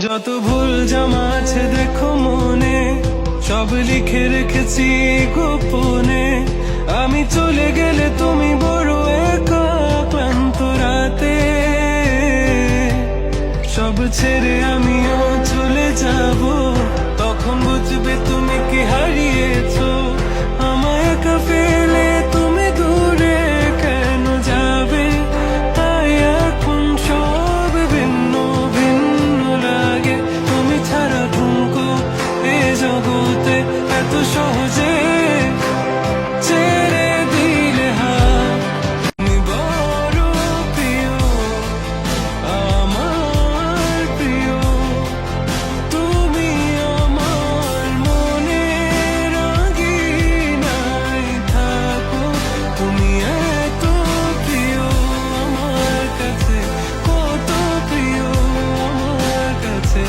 যত ভুল জামা আছে দেখো মনে, সব লিখে রেখেছি গোপনে। আমি চলে গেলে তুমি বড় একা ক্লান্ত রাতে। সব ছেড়ে আমি চলে এত সহজে ছেড়ে দিলে তুমি বড় প্রিয়, আমার প্রিয়। তুমি আমার মনে রাগিনাই থাকো। তুমি এত প্রিয়, আমার কাছে কত প্রিয়, আমার কাছে